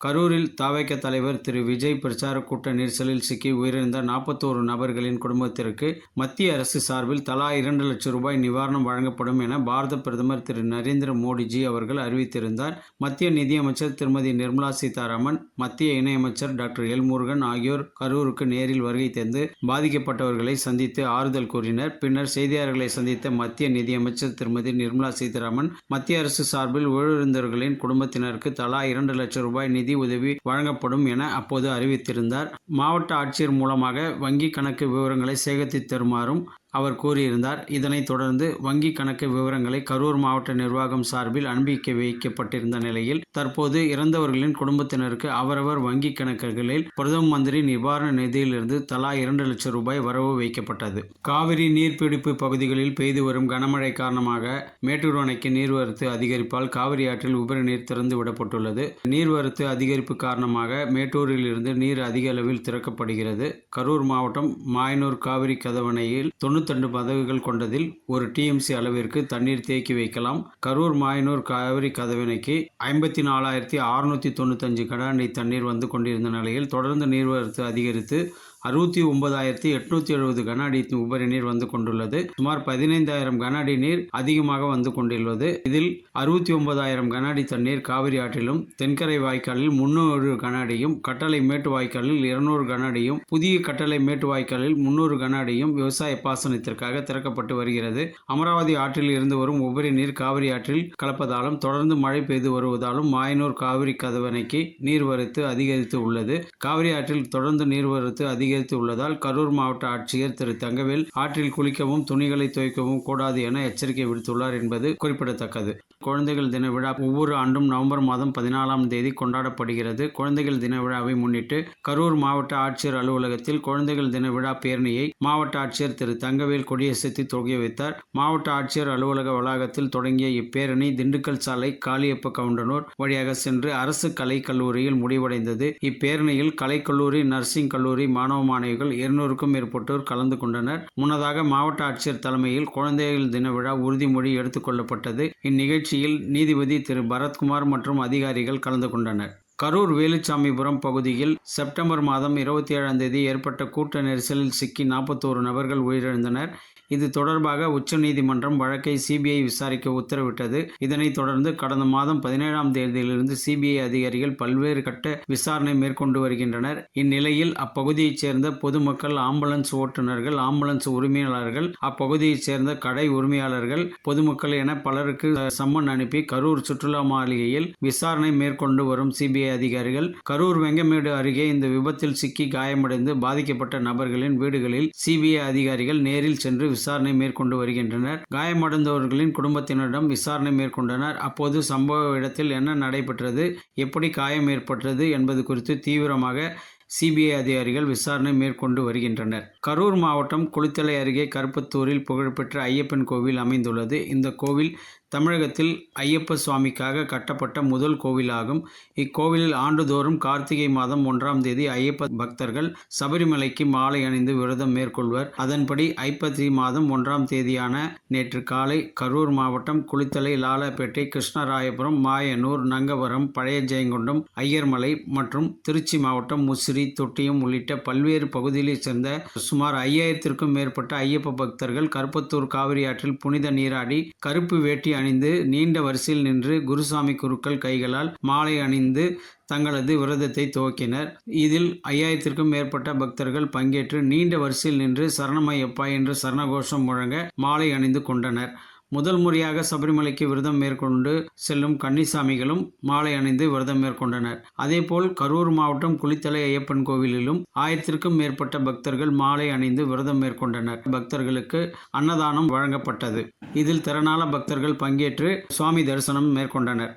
கரூரில் தாவைக்க தலைவர் திரு விஜய் பிரச்சார கூட்ட நெரிசலில் சிக்கி உயிரிழந்த நாற்பத்தோரு நபர்களின் குடும்பத்திற்கு மத்திய அரசு சார்பில் தலா இரண்டு லட்சம் ரூபாய் நிவாரணம் வழங்கப்படும் என பாரத பிரதமர் திரு நரேந்திர மோடிஜி அவர்கள் அறிவித்திருந்தார். மத்திய நிதியமைச்சர் திருமதி நிர்மலா சீதாராமன் மத்திய இணையமைச்சர் டாக்டர் எல் முருகன் ஆகியோர் கரூருக்கு நேரில் வருகை தந்து பாதிக்கப்பட்டவர்களை சந்தித்து ஆறுதல் கூறினர். பின்னர் செய்தியாளர்களை சந்தித்த மத்திய நிதியமைச்சர் திருமதி நிர்மலா சீதாராமன் மத்திய அரசு சார்பில் உயிரிழந்தவர்களின் குடும்பத்தினருக்கு தலா இரண்டு லட்சம் ரூபாய் நிதி உதவி வழங்கப்படும் என அப்போது அறிவித்திருந்தார். மாவட்ட ஆட்சியர் மூலமாக வங்கி கணக்கு விவரங்களை சேகரித்து தருமாறும் அவர் கூறியிருந்தார். இதனைத் தொடர்ந்து வங்கி கணக்கு விவரங்களை கரூர் மாவட்ட நிர்வாகம் சார்பில் அனுப்பிக்க வைக்கப்பட்டிருந்த நிலையில் தற்போது இறந்தவர்களின் குடும்பத்தினருக்கு அவரவர் வங்கி கணக்குகளில் பிரதம மந்திரி நிவாரண நிதியிலிருந்து தலா இரண்டு லட்சம் ரூபாய் வரவு வைக்கப்பட்டது. காவிரி நீர்பிடிப்பு பகுதிகளில் பெய்து வரும் கனமழை காரணமாக மேட்டூர் அணைக்கு நீர்வரத்து அதிகரிப்பால் காவிரி ஆற்றில் உபரி நீர் திறந்து விடப்பட்டுள்ளது. நீர்வரத்து அதிகரிப்பு காரணமாக மேட்டூரில் இருந்து நீர் அதிக அளவில் திறக்கப்படுகிறது. கரூர் மாவட்டம் மாயனூர் காவிரி கதவணையில் தொண்ணூத்தெண்டு பதவிகள் கொண்டதில் ஒரு டிஎம்சி அளவிற்கு தண்ணீர் தேக்கி வைக்கலாம். கரூர் மாயனூர் காவிரி கதவினைக்கு ஐம்பத்தி நாலாயிரத்தி அறுநூத்தி தொண்ணூத்தஞ்சு கடாண்டி தண்ணீர் வந்து கொண்டிருந்த நிலையில் தொடர்ந்து நீர்வரத்து அதிகரித்து அறுபத்தி ஒன்பதாயிரத்தி எட்நூத்தி எழுபது கன அடி உபரி நீர் வந்து கொண்டுள்ளது. சுமார் பதினைந்தாயிரம் கன அடி நீர் அதிகமாக வந்து கொண்டுள்ளது இதில் அறுபத்தி ஒன்பதாயிரம் கன அடி தண்ணீர் காவிரி ஆற்றிலும் தென்கரை வாய்க்காலில் முன்னூறு கன அடியும் கட்டளை மேட்டு வாய்க்காலில் இருநூறு கன அடியும் புதிய கட்டளை மேட்டு வாய்க்காலில் முன்னூறு கன அடியும் விவசாய பாசனத்திற்காக திறக்கப்பட்டு வருகிறது. அமராவதி ஆற்றில் இருந்து வரும் உபரி நீர் காவிரி ஆற்றில் கலப்பதாலும் தொடர்ந்து மழை பெய்து வருவதாலும் மாயனூர் காவிரி கதவணைக்கு நீர்வரத்து அதிகரித்து உள்ளது. காவிரி ஆற்றில் தொடர்ந்து நீர்வரத்து அதிகரித்து உள்ளதால் கரூர் மாவட்ட ஆட்சியர் திரு தங்கவேல் ஆற்றில் குளிக்கவும் துணிகளை துவைக்கவும் கூடாது என எச்சரிக்கை விடுத்துள்ளார் என்பது குறிப்பிடத்தக்கது. குழந்தைகள் தின விழா ஒவ்வொரு ஆண்டும் நவம்பர் மாதம் பதினாலாம் தேதி கொண்டாடப்படுகிறது. குழந்தைகள் தின விழாவை முன்னிட்டு கரூர் மாவட்ட ஆட்சியர் அலுவலகத்தில் குழந்தைகள் தின விழா பேரணியை மாவட்ட ஆட்சியர் திரு தங்கவேல் கொடியசைத்து தொடங்கி வைத்தார். மாவட்ட ஆட்சியர் அலுவலக வளாகத்தில் தொடங்கிய இப்பேரணி திண்டுக்கல் சாலை காளியப்ப கவுண்டனூர் வழியாக சென்று அரசு கலைக் கல்லூரியில் முடிவடைந்தது. இப்பேரணியில் கலைக்கல்லூரி நர்சிங் கல்லூரி மாணவ மாணவிகள் இருநூறுக்கும் மேற்பட்டோர் கலந்து கொண்டனர். முன்னதாக மாவட்ட ஆட்சியர் தலைமையில் குழந்தைகள் தின விழா உறுதிமொழி எடுத்துக் கொள்ளப்பட்டது. இந்நிகழ்ச்சியில் நீதிபதி திரு. பரத்குமார் மற்றும் அதிகாரிகள் கலந்து கொண்டனர். கரூர் வேலுச்சாமிபுரம் பகுதியில் செப்டம்பர் மாதம் இருபத்தி ஏழாம் தேதி ஏற்பட்ட கூட்ட நெரிசலில் சிக்கி நாற்பத்தோரு நபர்கள் உயிரிழந்தனர். இது தொடர்பாக உச்சநீதிமன்றம் வழக்கை சிபிஐ விசாரிக்க உத்தரவிட்டது. இதனைத் தொடர்ந்து கடந்த மாதம் பதினேழாம் தேதியிலிருந்து சிபிஐ அதிகாரிகள் பல்வேறு கட்ட விசாரணை மேற்கொண்டு வருகின்றனர். இந்நிலையில் அப்பகுதியைச் சேர்ந்த பொதுமக்கள் ஆம்புலன்ஸ் ஓட்டுநர்கள் ஆம்புலன்ஸ் உரிமையாளர்கள் அப்பகுதியைச் சேர்ந்த கடை உரிமையாளர்கள் பொதுமக்கள் என பலருக்கு சம்மன் அனுப்பி கரூர் சுற்றுலா மாளிகையில் விசாரணை மேற்கொண்டு வரும் சிபிஐ அதிகாரிகள் கரூர் வெங்கமேடு அருகே இந்த விபத்தில் சிக்கி காயமடைந்து பாதிக்கப்பட்ட நபர்களின் வீடுகளில் சிபிஐ அதிகாரிகள் நேரில் சென்று விசாரணை மேற்கொண்டு வருகின்றனர். காயமடைந்தவர்களின் குடும்பத்தினரிடம் விசாரணை மேற்கொண்டனர். அப்போது சம்பவ இடத்தில் என்ன நடைபெற்றது? எப்படி காயம் ஏற்பட்டது என்பது குறித்து தீவிரமாக சிபிஐ அதிகாரிகள் விசாரணை மேற்கொண்டு வருகின்றனர். கரூர் மாவட்டம் குளித்தலை அருகே கருப்பத்தூரில் புகழ்பெற்ற ஐயப்பன் கோவில் அமைந்துள்ளது. இந்த கோவில் தமிழகத்தில் ஐயப்ப சுவாமிக்காக கட்டப்பட்ட முதல் கோவிலாகும். இக்கோவிலில் ஆண்டுதோறும் கார்த்திகை மாதம் ஒன்றாம் தேதி ஐயப்ப பக்தர்கள் சபரிமலைக்கு மாலை அணிந்து விரதம் மேற்கொள்வர். அதன்படி ஐப்பத்தி மாதம் ஒன்றாம் தேதியான நேற்று காலை கரூர் மாவட்டம் குளித்தலை லாலாப்பேட்டை கிருஷ்ணராயபுரம் மாயனூர் நங்கவரம் பழைய ஜெயங்கொண்டம் ஐயர்மலை மற்றும் திருச்சி மாவட்டம் முசிறி தொட்டியம் உள்ளிட்ட பல்வேறு பகுதிகளைச் சேர்ந்த சுமார் ஐயாயிரத்திற்கும் மேற்பட்ட ஐயப்ப பக்தர்கள் கருப்பத்தூர் காவிரி ஆற்றில் புனித நீராடி கருப்பு வேட்டி அணிந்து நீண்ட வரிசையில் நின்று குருசாமி குருக்கள் கைகளால் மாலை அணிந்து தங்களது விரதத்தை துவக்கினர். இதில் ஐயாயிரத்திற்கும் மேற்பட்ட பக்தர்கள் பங்கேற்று நீண்ட வரிசையில் நின்று சரணமையப்பா என்று சரணகோஷம் முழங்க மாலை அணிந்து கொண்டனர். முதல் முறையாக சபரிமலைக்கு விரதம் மேற்கொண்டு செல்லும் கன்னிசாமிகளும் மாலை அணிந்து விரதம் மேற்கொண்டனர். அதேபோல் கரூர் மாவட்டம் குளித்தலை ஐயப்பன் கோவிலிலும் ஆயிரத்திற்கும் மேற்பட்ட பக்தர்கள் மாலை அணிந்து விரதம் மேற்கொண்டனர். பக்தர்களுக்கு அன்னதானம் வழங்கப்பட்டது. இதில் திறனான பக்தர்கள் பங்கேற்று சுவாமி தரிசனம் மேற்கொண்டனர்.